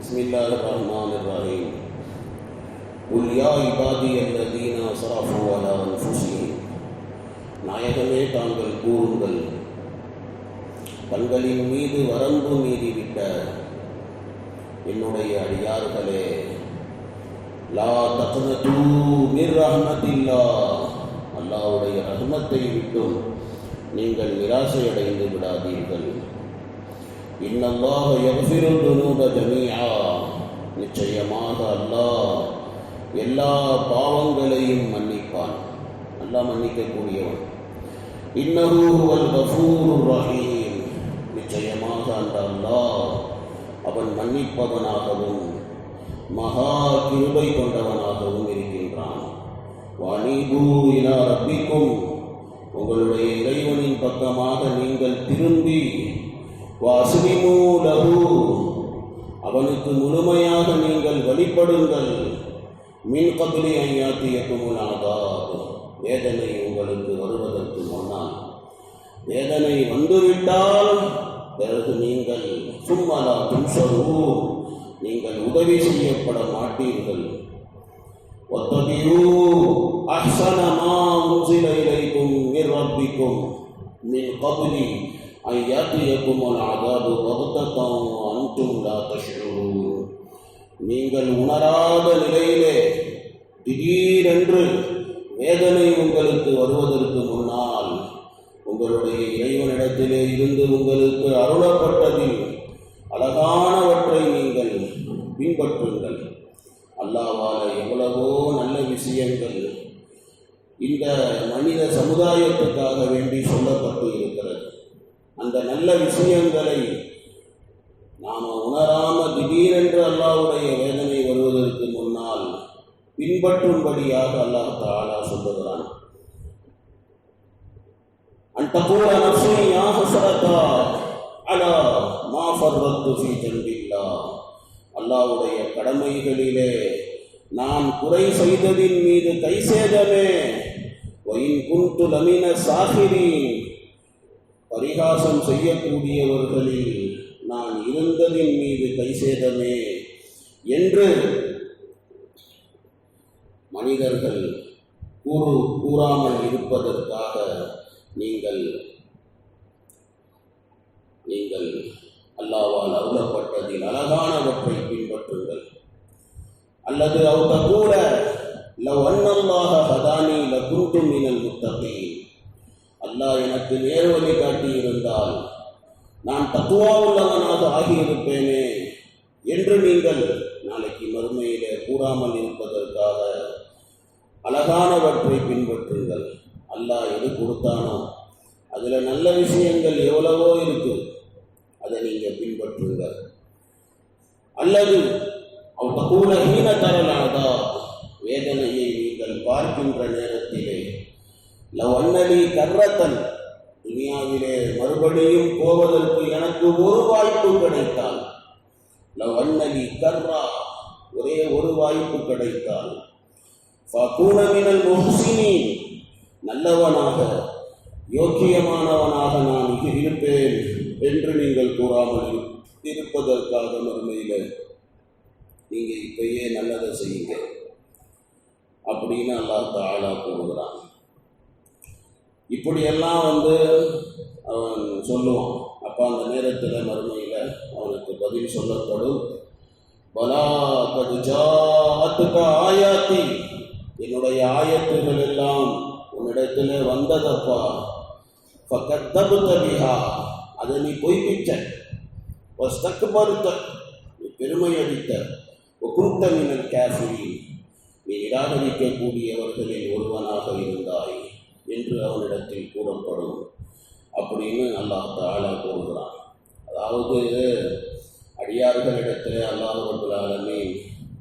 بسم الله الرحمن الرحيم قل يا عبادي الذين اسرفوا على انفسهم நாயகமே தாங்கள் கூறுங்கள் தங்களின் மீது வரம்பு மீறிவிட்ட என்னுடைய அடியார்களே லா தக்னது மிர் ரஹ்மத்தில்லா அல்லாஹ்வுடைய ரஹ்மத்தை விட்டும் நீங்கள் நிராசையடைந்து விடாதீர்கள் இன்னல்லாக யக்ஃபிருல் துனூப ஜமீஆ. நிச்சயமாக அல்லாஹ் எல்லா பாவங்களையும் மன்னிப்பான். அல்லாஹ் மன்னிக்கக்கூடியவன். இன்னஹு ஹுவல் கஃபூருர் ரஹீம். நிச்சயமாக அந்த அல்லாஹ் அவன் மன்னிப்பவனாகவும் மகா கிருபை கொண்டவனாகவும் இருக்கின்றான். வனிபு இலா ரப்பிக்கும். உங்களுடைய இறைவனின் பக்கமாக நீங்கள் திரும்பி வாசுமிமூ லகு அவனுக்கு முழுமையாக நீங்கள் வழிபடுங்கள் மின் கபிலி ஐயாத்திய குமுனாகாது வேதனை உங்களுக்கு வருவதற்கு முன்னால். வேதனை வந்துவிட்டால் பிறகு நீங்கள் சும்மலா தும்சரூ. நீங்கள் உதவி செய்யப்பட மாட்டீர்கள். ஒத்தபியூ அஹ்சனமா முசிலைலைக்கும் நிர்வப்பிக்கும் மின் கபிலி أن يأتيكم العذاب بغتة وأنتم لا تشعرون நீங்கள் உணராத நிலையிலே திடீரென்று வேதனை உங்களுக்கு வருவதற்கு முன்னால் உங்களுடைய இறைவனிடத்திலே இருந்து உங்களுக்கு அருளப்பட்டதில் அழகானவற்றை நீங்கள் பின்பற்றுங்கள் அல்லாவால எவ்வளவோ நல்ல விஷயங்கள் இந்த மனித சமுதாயத்துக்காக வேண்டி சொல்லப்பட்டு இருக்கிறது அந்த நல்ல விஷயங்களை நாம் உணராம திடீரென்று அல்லாவுடைய வேதனை வருவதற்கு முன்னால் பின்பற்றும்படியாக அல்லாஹ் தாலா சொல்லுகிறான். அன் தகூல யா அலா மா ஃபர்ரத்து அல்லாஹ்வுடைய கடமைகளிலே நான் குறை செய்ததின் மீது கை சேதமே. ஒயின் குந்து லமின சாகிரீன் பரிகாசம் செய்யக்கூடியவர்களில் நான் இருந்ததின் மீது கை சேதமே என்று மனிதர்கள் கூறு கூறாமல் இருப்பதற்காக நீங்கள் நீங்கள் அல்லாவால் அருளப்பட்டதில் அழகானவற்றை பின்பற்றுங்கள். அல்லது அவ கூட லவ் அன்னல்லாக ஹதானி ல குண்டும் மினல் முத்தகீன். அல்லாஹ் எனக்கு நேர்வழி காட்டியிருந்தால் நான் தத்துவாவுள்ளவனாக ஆகியிருப்பேனே என்று நீங்கள் நாளைக்கு மறுமையிலே கூறாமல் இருப்பதற்காக அழகானவற்றை பின்பற்றுங்கள். அல்லாஹ் எது கொடுத்தானோ அதில் நல்ல விஷயங்கள் எவ்வளவோ இருக்கு. அதை நீங்கள் பின்பற்றுங்கள். அல்லது அவங்க கூட ஹீன தரலாதா? வேதனையை நீங்கள் பார்க்கின்ற நேரத்திலே லவண்ணலி கர்ரத்தன் துனியாவிலே மறுபடியும் போவதற்கு எனக்கு ஒரு வாய்ப்பு கிடைத்தால். லவண்ணலி கர்ரா ஒரே ஒரு வாய்ப்பு கிடைத்தால். ஃபகூனமினல் முஹ்சினீன் நல்லவனாக யோக்கியமானவனாக நான் இருப்பேன் என்று நீங்கள் கூறாமல் இருப்பதற்காக மறுமையில் நீங்கள் இப்பயே நல்லதை செய்யுங்க. அப்படின்னு அல்லாஹ் தாலா கூறுகிறான். இப்படியெல்லாம் வந்து அவன் சொல்லுவான். அப்போ அந்த நேரத்தில் மறுமையில் அவனுக்கு பதில் சொல்லப்படும். பலா ஆயாத்தி. என்னுடைய ஆயத்துகள் எல்லாம் உன்னிடத்தில் வந்ததப்பா. பக்கத்தபு பிஹா. அதை நீ பொய்ப்பிச்ச வஸ்தக்பருத்த. நீ பெருமை அடித்த ஒகுந்த கேசரி நீ நிராகரிக்கக்கூடியவர்களில் ஒருவனாக இருந்தாய். என்று அவனிடத்தில் கூறப்படும் அப்படின்னு அல்லாஹ் தாலா கூறுகிறான். அதாவது அடியார்களிடத்தில் அல்லாஹ் ரபுல்லாலுமே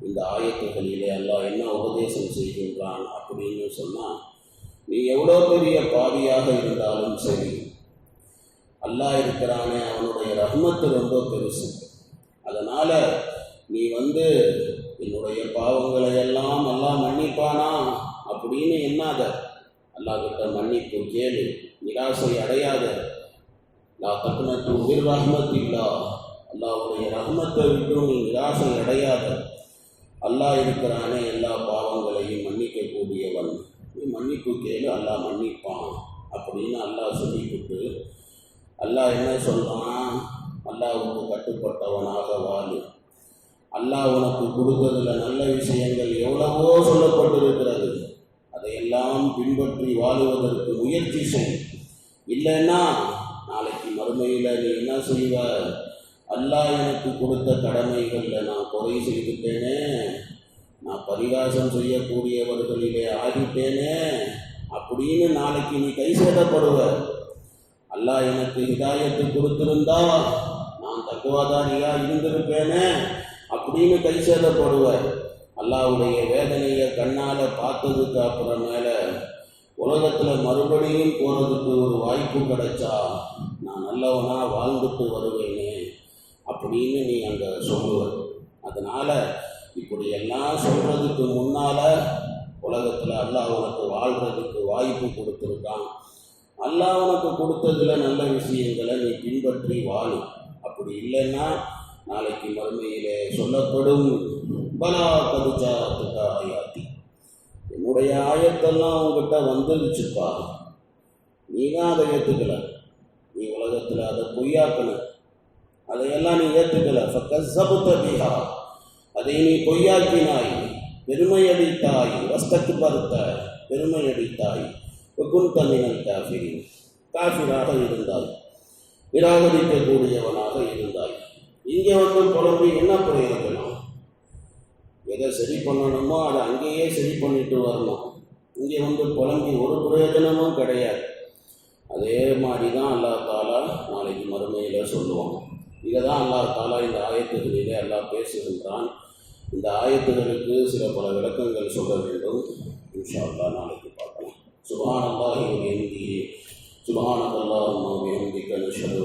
இந்த ஆயத்துகளிலே அல்லாஹ் என்ன உபதேசம் செய்கின்றான் அப்படின்னு சொன்னால் நீ எவ்வளோ பெரிய பாவியாக இருந்தாலும் சரி அல்லாஹ் இருக்கிறானே அவனுடைய ரஹ்மத்து ரொம்ப பெருசு. அதனால் நீ வந்து என்னுடைய பாவங்களை எல்லாம் எல்லாம் மன்னிப்பானா அப்படின்னு என்னாத அல்லாஹ் கிட்ட மன்னிப்பு கேளு நிராசை அடையாத. லா தக்னத்து ரஹ்மத் இல்லா அல்லாவுடைய ரஹ்மத்தை விட்டு நீ நிராசை அடையாத. அல்லாஹ் இருக்கிறானே எல்லா பாவங்களையும் மன்னிக்கக்கூடியவன். நீ மன்னிப்பு கேளு அல்லாஹ் மன்னிப்பான் அப்படின்னு அல்லாஹ் சொல்லிவிட்டு அல்லாஹ் என்ன சொல்கிறான் அல்லாஹ்வுக்கு கட்டுப்பட்டவனாக வாழு. அல்லாஹ் உனக்கு கொடுத்ததில் நல்ல விஷயங்கள் எவ்வளவோ சொல்லப்பட்டிருக்கிறது. எல்லாம் பின்பற்றி வாழுவதற்கு முயற்சி செய். இல்லைன்னா நாளைக்கு மறுமையில் நீ என்ன செய்வ? அல்லாஹ் எனக்கு கொடுத்த கடமைகளில் நான் குறை செய்துட்டேனே. நான் பரிகாசம் செய்யக்கூடியவர்களிலே ஆகிட்டேனே. அப்படின்னு நாளைக்கு நீ கை சேதப்படுவ. அல்லாஹ் எனக்கு ஹிதாயத்து கொடுத்திருந்தா நான் தக்குவாதாரியாக இருந்திருப்பேனே அப்படின்னு கை சேதப்படுவ. அல்லாவுடைய வேதனையை கண்ணால் பார்த்ததுக்கு அப்புறமேல உலகத்தில் மறுபடியும் போகிறதுக்கு ஒரு வாய்ப்பு கிடைச்சா நான் நல்லவனாக வாழ்ந்துட்டு வருவேனே அப்படின்னு நீ அங்கே சொல்லுவ. அதனால் இப்படி எல்லாம் சொல்கிறதுக்கு முன்னால் உலகத்தில் அல்லாஹ் உனக்கு வாய்ப்பு கொடுத்துருக்கான். அல்லாஹ் உனக்கு கொடுத்ததுல நல்ல விஷயங்களை நீ பின்பற்றி வாழும் அப்படி இல்லைன்னா நாளைக்கு மறுமையிலே சொல்லப்படும் பலா கதுச்சாத்துக்க ஆயாத்தி என்னுடைய ஆயத்தெல்லாம் உங்ககிட்ட வந்துருச்சுப்பா. நீ தான் அதை ஏற்றுக்கல நீ உலகத்தில் அதை பொய்யாக்கல. அதையெல்லாம் நீ ஏற்றுக்கல ஃபக்கஸபுத பிஹா. அதை நீ பொய்யாக்கினாய். பெருமையடித்தாய். வஸ்தக்கு பருத்த பெருமையடித்தாய். குந்தமினல் காஃபிரி காஃபிராக இருந்தாய். நிராகரிக்கக்கூடியவனாக இருந்தாய். இங்கே வந்து புலம்பி என்ன பிரயோஜனம் எதை சரி பண்ணணுமோ அதை அங்கேயே சரி பண்ணிட்டு வரணும். இங்கே வந்து புலம்பி ஒரு பிரயோஜனமும் கிடையாது. அதே மாதிரி தான் அல்லா தாலா நாளைக்கு மறுமையில் சொல்லுவான். இதை தான் அல்லா தாலா இந்த ஆயத்துகளிலே அல்லா பேசுகின்றான். இந்த ஆயத்துகளுக்கு சில பல விளக்கங்கள் சொல்ல வேண்டும். இன்ஷா அல்லா நாளைக்கு பார்க்கலாம் சுபானல்லாஹி எந்தி சுபானல்லாஹ் எந்திக்க நஷரு